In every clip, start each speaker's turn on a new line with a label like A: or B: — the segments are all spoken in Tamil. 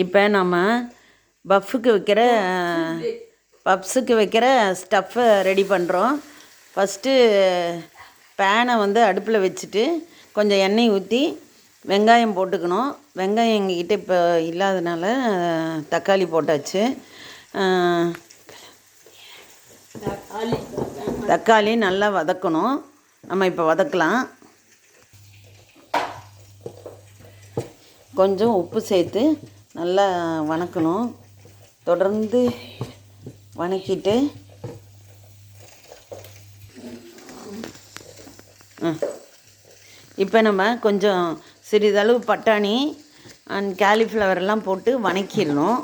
A: இப்போ நம்ம பஃப்புக்கு வைக்கிற பப்ஸுக்கு வைக்கிற ஸ்டஃப்பை ரெடி பண்ணுறோம் ஃபஸ்ட்டு பேனை வந்து அடுப்பில் வச்சுட்டு கொஞ்சம் எண்ணெய் ஊற்றி வெங்காயம் போட்டுக்கணும். வெங்காயம் எங்ககிட்ட இப்போ இல்லாதனால தக்காளி போட்டாச்சு. தக்காளி நல்லா வதக்கணும். நம்ம இப்போ வதக்கலாம். கொஞ்சம் உப்பு சேர்த்து நல்லா வணக்கணும். தொடர்ந்து வணக்கிட்டு இப்போ நம்ம கொஞ்சம் சிறிதளவு பட்டாணி அண்ட் cauliflower எல்லாம் போட்டு வணக்கிடணும்.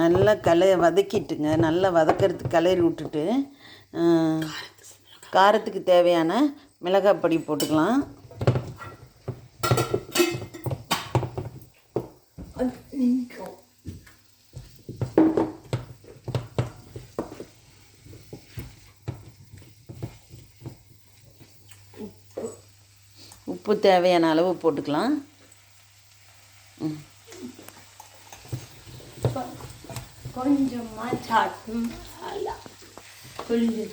A: நல்லா கலை வதக்கிட்டுங்க. நல்லா வதக்கிறதுக்கு கிளறி விட்டுட்டு காரத்துக்கு தேவையான மிளகாய் பொடி போட்டுக்கலாம். உப்பு தேவையான அளவு போட்டுக்கலாம்.
B: கொஞ்சமாக சாட் மசாலா கொஞ்சம்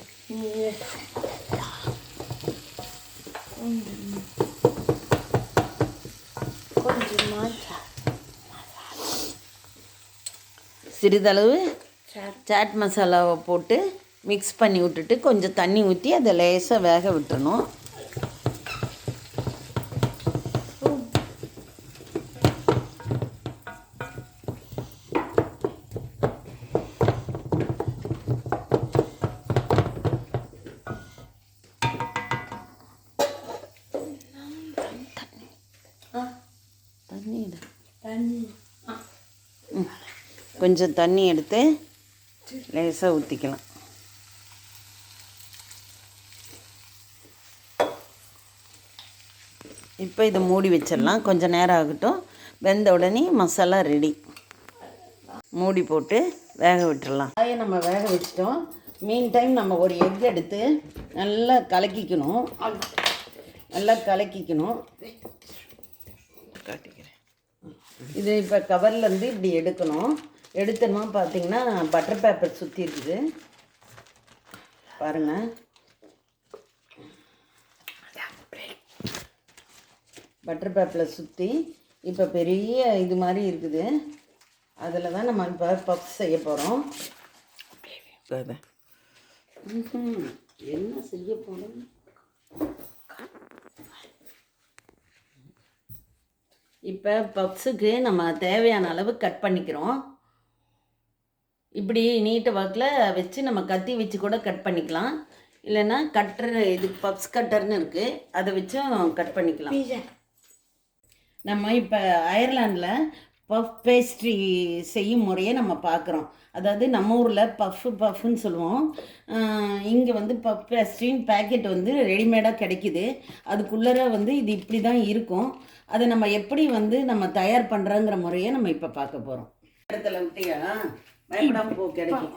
B: கொஞ்சமாக
A: சிறிதளவு
B: சாட்
A: மசாலாவை போட்டு மிக்ஸ் பண்ணி விட்டுட்டு கொஞ்சம் தண்ணி ஊற்றி அதை லேசாக வேக விட்டுறணும். கொஞ்சம் தண்ணி எடுத்து லேசாக ஊற்றிக்கலாம் இப்போ இதை மூடி வச்சிடலாம். கொஞ்சம் நேரம் ஆகட்டும். வெந்த உடனே மசாலா ரெடி மூடி போட்டு வேக விட்டுடலாம் காயை நம்ம வேக வச்சிட்டோம். மீன் டைம் நம்ம ஒரு எக் எடுத்து நல்லா கலக்கிக்கணும். நல்லா கலக்கிக்கணும். காட்டிக்க. இது இப்போ கவர்லேருந்து இப்படி எடுக்கணும். எடுத்தோமா பார்த்தீங்கன்னா பட்டர் பேப்பர் சுற்றி இருக்குது. பாருங்கள் பட்டர் பேப்பரில் சுற்றி இப்போ பெரிய இது மாதிரி இருக்குது. அதில் தான் நம்ம இப்போ பப்ஸ் செய்ய போகிறோம் என்ன செய்ய போகிறோம் இப்போ பப்ஸுக்கு நம்ம தேவையான அளவு கட் பண்ணிக்கிறோம். இப்படி நீட்ட வாக்கில் வச்சு நம்ம கத்தி வச்சு கூட கட் பண்ணிக்கலாம். இல்லைன்னா கட்டர் இது பப்ஸ் கட்டர்னு இருக்குது அதை வச்சும் கட் பண்ணிக்கலாம். நம்ம இப்போ அயர்லாண்டில் பஃப் பேஸ்ட்ரி செய்யும் முறையை நம்ம பார்க்குறோம். அதாவது நம்ம ஊரில் பஃப் பஃப்னு சொல்லுவோம். இங்கே வந்து பஃப் பேஸ்ட்ரின்னு பேக்கெட் வந்து ரெடிமேடாக கிடைக்குது. அதுக்குள்ளே வந்து இது இப்படி தான் இருக்கும். அதை நம்ம எப்படி வந்து நம்ம தயார் பண்ணுறோங்கிற முறையை நம்ம இப்போ பார்க்க போகிறோம் இடத்துல விட்டியா பயப்படாமல் போ கிடைக்கும்.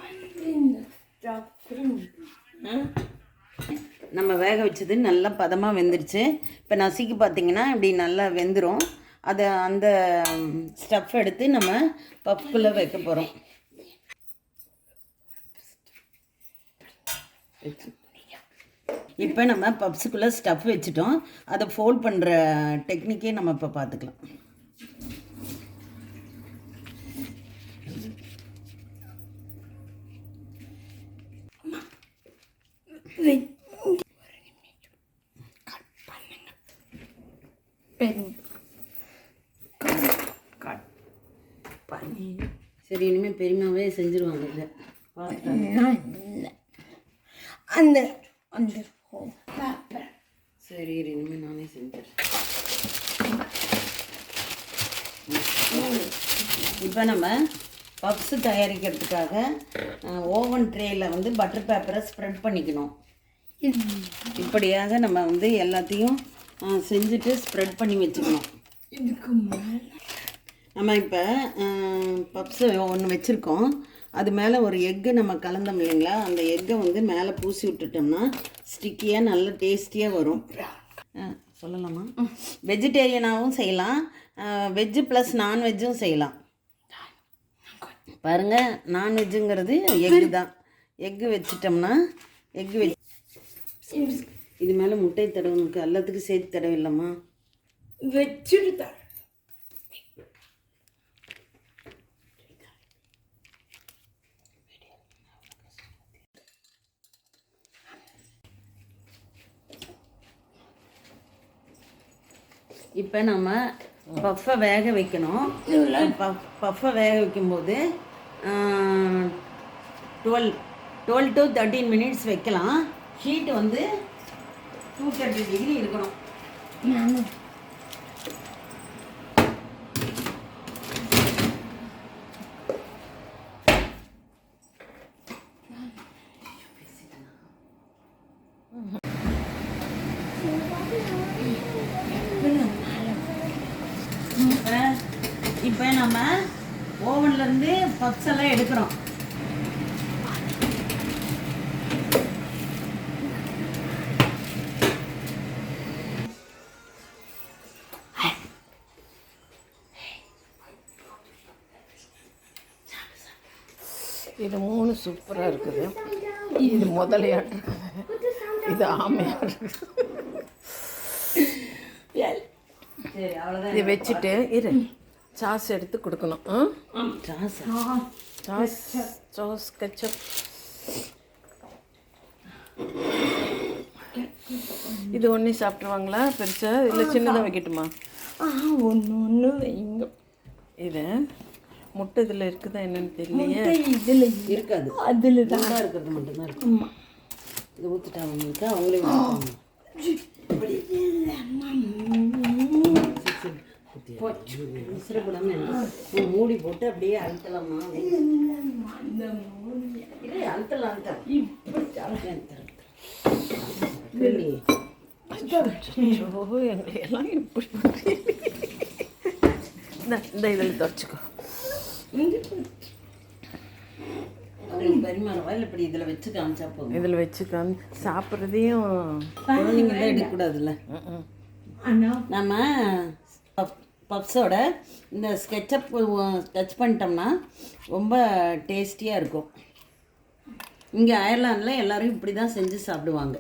A: நம்ம வேக வச்சது நல்லா பதமாக வெந்துருச்சு. இப்போ நசுக்கி பார்த்தீங்கன்னா இப்படி நல்லா வெந்துடும் அதை அந்த ஸ்டஃப் எடுத்து நம்ம பப்புக்குள்ளே வைக்க போகிறோம் இப்போ நம்ம பப்ஸுக்குள்ளே ஸ்டஃப் வச்சுட்டோம். அதை ஃபோல்ட் பண்ணுற டெக்னிக்கே நம்ம இப்போ பார்த்துக்கலாம்
B: பென்
A: கட் பண்ணி சரி இனிமேல் பெரியமாவே செஞ்சுருவாங்க இதை.
B: அந்த அந்த
A: சரி இரு, இனிமே நானே செஞ்சிடுறேன். இப்போ நம்ம பப்ஸு தயாரிக்கிறதுக்காக ஓவன் ட்ரேயில் வந்து பட்டர் பேப்பரை ஸ்ப்ரெட் பண்ணிக்கணும். இப்படியாக நம்ம வந்து எல்லாத்தையும் செஞ்சுட்டு ஸ்ப்ரெட் பண்ணி வச்சுக்கணும். நம்ம இப்போ பப்ஸு ஒன்று வச்சுருக்கோம். அது மேலே ஒரு எக்கு நம்ம கலந்தோம் இல்லைங்களா? அந்த எக்கை வந்து மேலே பூசி விட்டுட்டோம்னா ஸ்டிக்கியாக நல்ல டேஸ்டியாக வரும். சொல்லலாமா? வெஜிடேரியனாகவும் செய்யலாம். வெஜ்ஜு ப்ளஸ் நான்வெஜ்ஜும் செய்யலாம். பாருங்க நான்வெஜ்ஜுங்கிறது எக்கு தான். எக்கு வச்சிட்டோம்னா எக்கு வச்சு இது மேலே முட்டை தடவுனுக்கு எல்லாத்துக்கும் சேர்த்து தடவில்லம்மா
B: வச்சுட்டு
A: இப்போ நம்ம பஃப்பை வேக வைக்கணும். பஃப் பஃப்பை வேக வைக்கும்போது twelve twelve to thirteen minutes வைக்கலாம். ஹீட் வந்து டூ தேர்ட்டி டிகிரி இருக்கணும். இப்போ இப்போ நம்ம ஓவன்லேருந்து பப்ஸ் எல்லாம் எடுக்கிறோம்.
C: இது மூணு சூப்பராக இருக்குது. இது முதலையாட்டு. இருக்குது இது ஆமையாக இருக்குது
A: சரி அவ்வளோதான்
C: இதை வச்சுட்டு இரு. சாஸ் எடுத்து கொடுக்கணும்.
A: சாசா
C: சாஸ். Sauce ketchup. இது ஒன்றே சாப்பிட்ருவாங்களா பெருசா? இல்லை சின்னதாக வைக்கட்டுமா?
B: ஆ ஒன்று ஒன்று வைங்க
C: இது முட்டை இதில் இருக்குதா என்னன்னு தெரியலையே.
B: இதில்
A: இருக்காது.
B: அதில் தான்
A: இருக்கிறது மட்டும்தான் இருக்கும்
B: ஆமாம்
A: இது ஊற்றிட்டா அவங்களுக்கு அவங்களே ஊற்றிட்டாங்க மூடி போட்டு அப்படியே அழுத்தலாமா? இல்லை அழுத்தலாம் அழுத்தலாம். இப்படி அழுத்தலாம் கிள்ளி.
C: ஐயோ எங்களை எல்லாம் இப்படி. இந்த இந்த இதில் தொடச்சிக்கோ.
A: பரிமாறவா இல்லை இப்படி இதில் வச்சு காமிச்சா போதும்.
C: இதில் வச்சுக்காம சாப்பிட்றதையும்
A: குழந்தைங்க எடுக்கக்கூடாதுல்ல. நம்ம பப்ஸோட இந்த ஸ்கெட்சப் ஸ்கெச் பண்ணிட்டோம்னா ரொம்ப டேஸ்டியாக இருக்கும். இங்கே அயர்லாண்டில் எல்லோரும் இப்படி தான் செஞ்சு சாப்பிடுவாங்க.